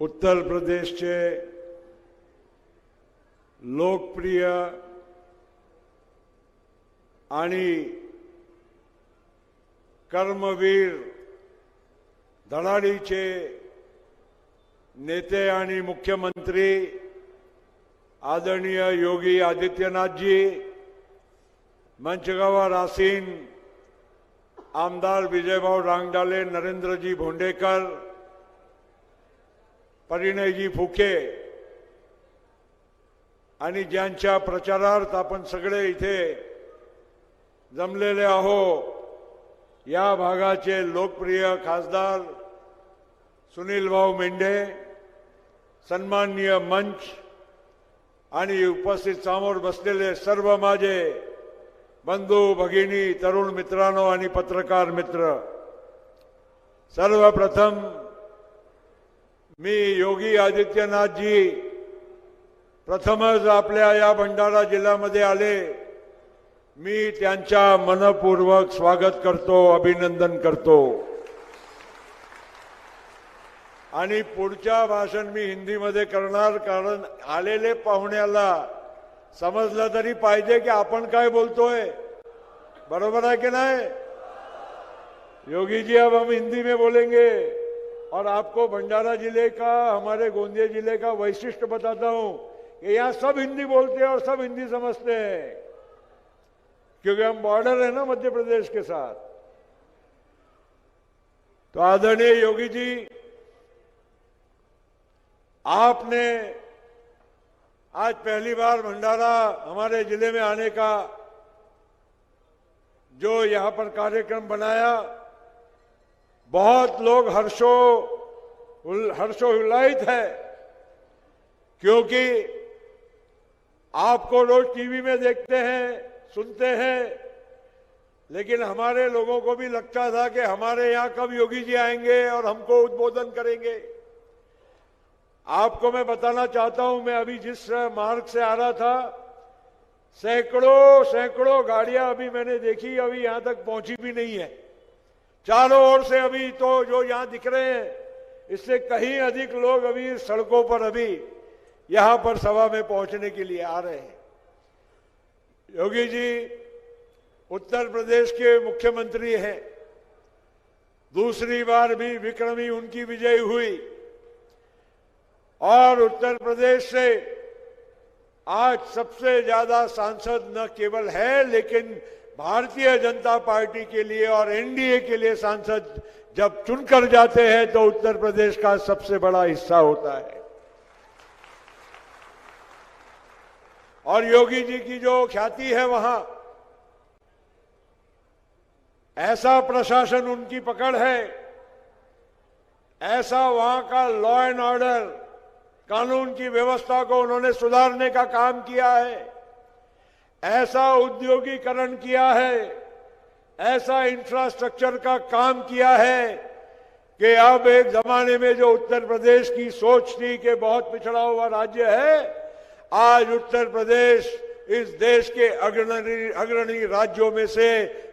उत्तर प्रदेशचे लोकप्रिय आणि कर्मवीर धडाडीचे नेते आणि मुख्यमंत्री आदरणीय योगी आदित्यनाथजी मंचगावा रासीन आमदार विजयभाऊ रांगडाले नरेंद्रजी भोंडेकर परिणयजी फुके आणि ज्यांच्या प्रचारार्थ आपण सगळे इथे जमलेले आहो या भागाचे लोकप्रिय खासदार सुनील भाऊ मेंढे सन्माननीय मंच आणि उपस्थित समोर बसलेले सर्व माझे बंधू भगिनी तरुण मित्रांनो आणि पत्रकार मित्र सर्वप्रथम मी योगी आदित्यनाथजी प्रथमच आपल्या या भंडारा जिल्ह्यामध्ये आले. मी त्यांच्या मनपूर्वक स्वागत करतो अभिनंदन करतो. आणि पुढच्या भाषण मी हिंदीमध्ये करणार कारण आलेले पाहुण्याला समजलं तरी पाहिजे की आपण काय बोलतोय. बरोबर आहे की नाही? योगी जी अब हम हिंदी में बोलेंगे. और आपको भंडारा ज़िले का, हमारे गोंदिया ज़िले का वैशिष्ट बताता हूँ कि यहाँ सब हिंदी बोलते हैं और सब हिंदी समझते हैं। क्योंकि हम बॉर्डर है ना मध्य प्रदेश के साथ। तो आदरणीय योगी जी, आपने आज पहली बार भंडारा हमारे ज़िले में आने का जो यहाँ पर कार्यक्रम बनाया बहुत लोग हर्षो हर्षोल्लासित है, क्योंकि आपको रोज टीवी में देखते हैं, सुनते हैं, लेकिन हमारे लोगों को भी लगता था कि हमारे यहाँ कब योगी जी आएँगे और हमको उद्बोधन करेंगे। आपको मैं बताना चाहता हूँ, मैं अभी जिस मार्ग से आ रहा था, सैकड़ों सैकड़ों गाड़ियाँ अभी मैंने देखी, अभी यहाँ तक पहुँची भी नहीं है। चारों ओर से अभी तो जो यहाँ दिख रहे हैं, इससे कहीं अधिक लोग अभी सड़कों पर अभी यहाँ पर सभा में पहुँचने के लिए आ रहे हैं। योगी जी, उत्तर प्रदेश के मुख्यमंत्री हैं। दूसरी बार भी विक्रमी उनकी विजय हुई। और उत्तर प्रदेश से आज सबसे ज़्यादा सांसद न केवल है, लेकिन भारतीय जनता पार्टी के लिए और एनडीए के लिए सांसद जब चुनकर जाते हैं तो उत्तर प्रदेश का सबसे बड़ा हिस्सा होता है। और योगी जी की जो ख्याति है वहाँ, ऐसा प्रशासन उनकी पकड़ है, ऐसा वहाँ का लॉ एंड ऑर्डर कानून की व्यवस्था को उन्होंने सुधारने का काम किया है। ऐसा उद्योगीकरण किया है, ऐसा इंफ्रास्ट्रक्चर का काम किया है कि अब एक जमाने में जो उत्तर प्रदेश की सोच थी कि बहुत पिछड़ा हुआ राज्य है, आज उत्तर प्रदेश इस देश के अग्रणी अग्रणी राज्यों में से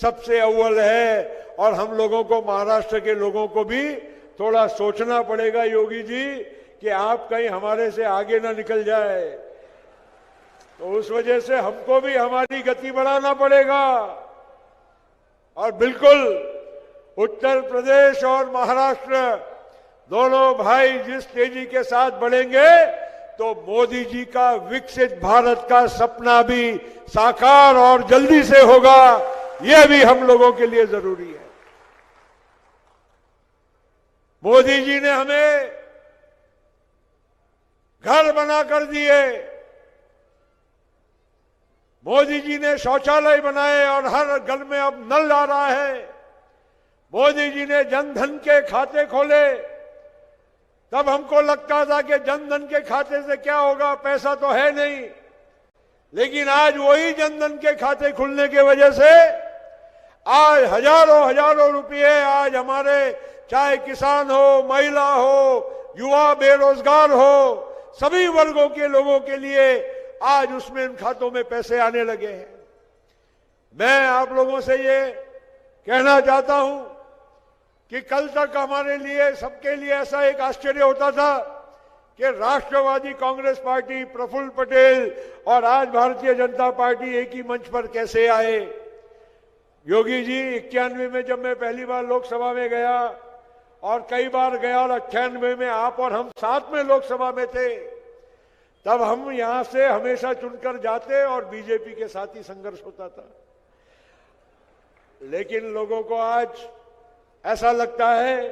सबसे अव्वल है और हम लोगों को, महाराष्ट्र के लोगों को भी थोड़ा सोचना पड़ेगा योगी जी कि आप कहीं हमारे से आगे ना निकल जाए। तो उस वजह से हमको भी हमारी गति बढ़ाना पड़ेगा। और बिल्कुल उत्तर प्रदेश और महाराष्ट्र दोनों भाई जिस तेज़ी के साथ बढ़ेंगे तो मोदी जी का विकसित भारत का सपना भी साकार और जल्दी से होगा। यह भी हम लोगों के लिए ज़रूरी है। मोदी जी ने हमें घर बना कर दिए। मोदी जी ने शौचालय बनाए और हर घर में अब नल आ रहा है। मोदी जी ने जनधन के खाते खोले। तब हमको लगता था कि जनधन के खाते से क्या होगा, पैसा तो है नहीं। लेकिन आज वही जनधन के खाते खुलने की वजह से आज हज़ारों हज़ारों रुपए आज हमारे, चाहे किसान हो, महिला हो, युवा बेरोजगार हो, सभी वर्गों के लोगों के लिए आज उसमें इन खातों में पैसे आने लगे हैं। मैं आप लोगों से ये कहना चाहता हूँ कि कल तक हमारे लिए, सबके लिए ऐसा एक आश्चर्य होता था कि राष्ट्रवादी कांग्रेस पार्टी, प्रफुल्ल पटेल और आज भारतीय जनता पार्टी एक ही मंच पर कैसे आए? योगी जी, इक्यानवे में जब मैं पहली बार लोकसभा में गया और कई बार गया और अट्ठानवे में आप और हम साथ में लोकसभा में थे तब हम यहाँ से हमेशा चुनकर जाते और बीजेपी के साथ ही संघर्ष होता था। लेकिन लोगों को आज ऐसा लगता है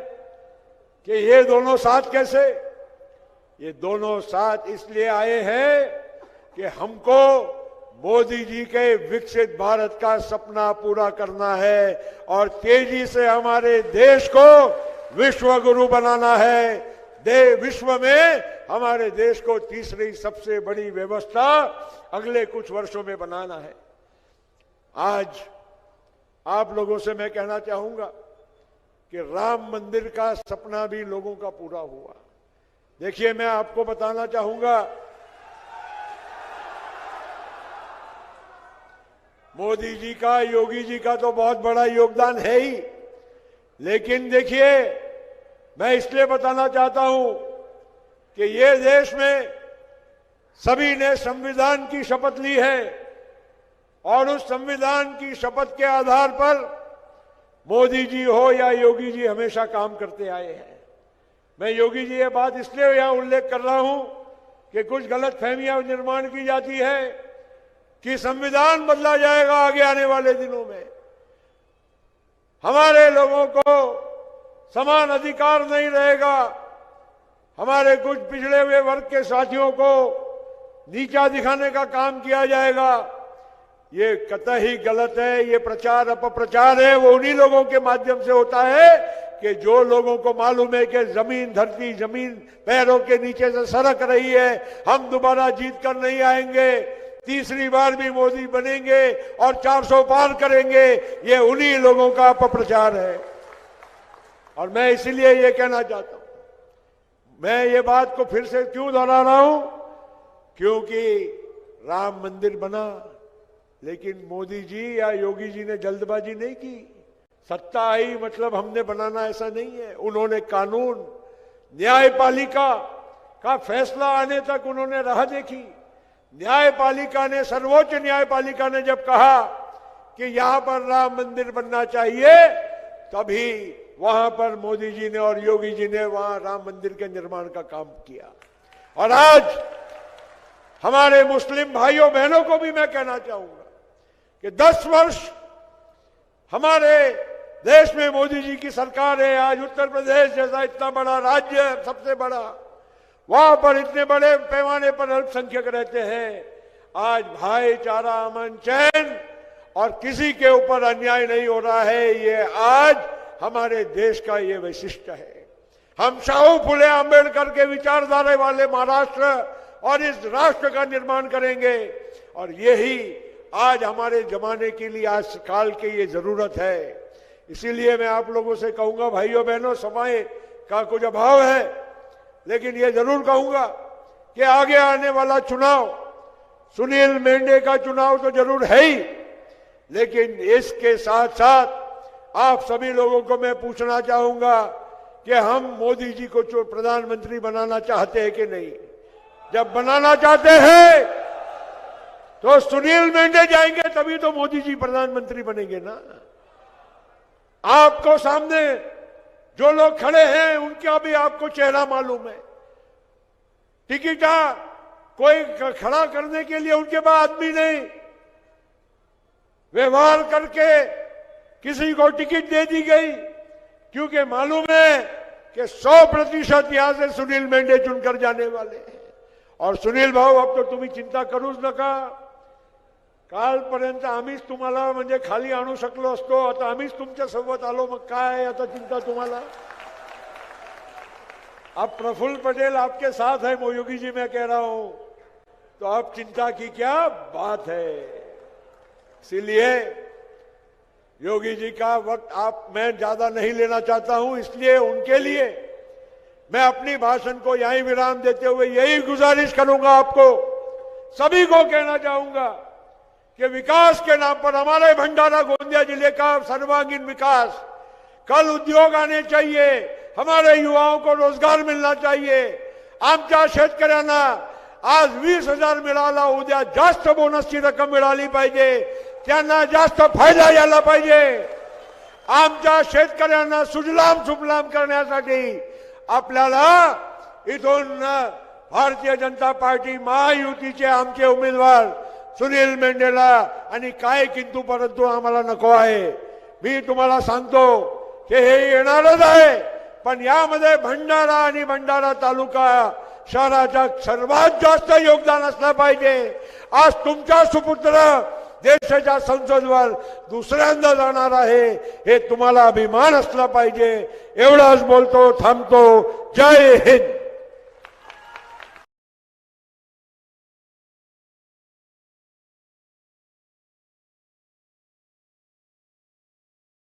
कि ये दोनों साथ कैसे? ये दोनों साथ इसलिए आए हैं कि हमको मोदी जी के विकसित भारत का सपना पूरा करना है और तेज़ी से हमारे देश को विश्व गुरु बनाना है। दे विश्व में, हमारे देश को तीसरी सबसे बड़ी व्यवस्था अगले कुछ वर्षों में बनाना है। आज आप लोगों से मैं कहना चाहूँगा कि राम मंदिर का सपना भी लोगों का पूरा हुआ। देखिए, मैं आपको बताना चाहूँगा, मोदी जी का, योगी जी का तो बहुत बड़ा योगदान है ही। लेकिन देखिए मैं इसलिए बताना चाहता हूँ कि ये देश में सभी ने संविधान की शपथ ली है और उस संविधान की शपथ के आधार पर मोदी जी हो या योगी जी हमेशा काम करते आए हैं। मैं योगी जी ये बात इसलिए यहाँ उल्लेख कर रहा हूँ कि कुछ गलत फहमियाँ निर्माण की जाती है कि संविधान बदला जाएगा आगे आने वाले दिनों में। हमारे लोगों को समान अधिकार नहीं रहेगा। हमारे कुछ पिछड़े हुए वर्ग के साथियों को नीचा दिखाने का काम किया जाएगा। ये कतई गलत है, ये प्रचार अपप्रचार है। वो उन्हीं लोगों के माध्यम से होता है कि जो लोगों को मालूम है कि ज़मीन धरती, ज़मीन पैरों के नीचे से सरक रही है, हम दोबारा जीत कर नहीं आएँगे। तीसरी बार भी मोदी बनेंगे और 400 पार करेंगे। ये उन्हीं लोगों का अपप्रचार है। और मैं इसीलिए ये कहना चाहता हूँ। मैं ये बात को फिर से क्यों दोहरा रहा हूँ? क्योंकि राम मंदिर बना, लेकिन मोदी जी या योगी जी ने जल्दबाजी नहीं की। सत्ता आई मतलब हमने बनाना ऐसा नहीं है। उन्होंने कानून, न्यायपालिका का फैसला आने तक उन्होंने राह देखी। न्यायपालिका ने, सर्वोच्च न्यायपालिका ने जब कहा कि यहाँ पर राम मंदिर बनना चाहिए, तभी वहाँ पर मोदी जी ने और योगी जी ने वहाँ राम मंदिर के निर्माण का काम किया। और आज हमारे मुस्लिम भाइयों, बहनों को भी मैं कहना चाहूँगा कि 10 वर्ष हमारे देश में मोदी जी की सरकार है। आज उत्तर प्रदेश जैसा इतना बड़ा राज्य है, सबसे बड़ा। वहाँ पर इतने बड़े पैमाने पर अल्पसंख्यक रहते हैं। आज भाईचारा अमन, चैन और किसी के ऊपर अन्याय नहीं हो रहा है। ये आज हमारे देश का ये वैशिष्ट है। हम शाहू फुले आंबेडकर के विचारधारा वाले महाराष्ट्र और इस राष्ट्र का निर्माण करेंगे। और यही आज हमारे जमाने के लिए, आज काल की ये ज़रूरत है। इसीलिए मैं आप लोगों से कहूँगा, भाइयों बहनों, समय का कुछ अभाव है, लेकिन ये ज़रूर कहूँगा कि आगे आने वाला चुनाव, सुनील मेंढे का चुनाव तो ज़रूर है ही, लेकिन इसके साथ साथ आप सभी लोगों को मैं पूछना चाहूँगा कि हम मोदी जी को प्रधानमंत्री बनाना चाहते हैं कि नहीं? जब बनाना चाहते हैं तो सुनील मेंढे जाएँगे, तभी तो मोदी जी प्रधानमंत्री बनेंगे ना। आपको सामने जो लोग खड़े हैं, उनका भी आपको चेहरा मालूम है। टिकट कोई खड़ा करने के लिए उनके पास आदमी नहीं। व्यवहार करके किसी को टिकट दे दी गई, क्योंकि मालूम है कि 100 प्रतिशत यहाँ से सुनील मेंढे चुनकर जाने वाले और सुनील भाऊ, अब तो तुम्हें चिंता करूच नका। कालपर्यंत आम्हीच तुम्हाला म्हणजे खाली आणू शकलो आता आम्हीच तुमच्या सोबत आलो. मग काय आता चिंता तुम्हाला? अब प्रफुल्ल पटेल आपके साथ है मोयोगी जी मैं कह रहा हूँ। तो अब चिंता की क्या बात है। इसीलिए योगी जी का वक्त आप, मैं ज़्यादा नहीं लेना चाहता हूँ, इसलिए उनके लिए मैं अपनी भाषण को यहीं विराम देते हुए यही गुजारिश करूँगा आपको। सभी को कहना चाहूँगा कि विकास के नाम पर हमारे भंडारा गोंदिया ज़िले का सर्वांगीण विकास, कल उद्योग आने चाहिए, हमारे युवाओं को रोज़गार मिलना चाहिए। आमच्या शेतकऱ्यांना आज वीस हज़ार मिळाला उद्या जास्त बोनसची रक्कम मिळाली पाहिजे। त्यांना जास्त फायदा यायला पाहिजे. आमच्या शेतकऱ्यांना सुजलाम सुफलाम करण्यासाठी आपल्याला इथून भारतीय जनता पार्टी महायुतीचे आमचे उमेदवार सुनील मेंढेला आणि काय किंतू परंतु आम्हाला नको आहे. मी तुम्हाला सांगतो की हे येणारच आहे. पण यामध्ये भंडारा आणि भंडारा तालुका शहराच्या सर्वात जास्त योगदान असलं पाहिजे. आज तुमचा सुपुत्र देशाच्या संसदवर दुसऱ्यांदा जाणार आहे हे तुम्हाला अभिमान असला पाहिजे. एवढाच बोलतो थांबतो. जय हिंद.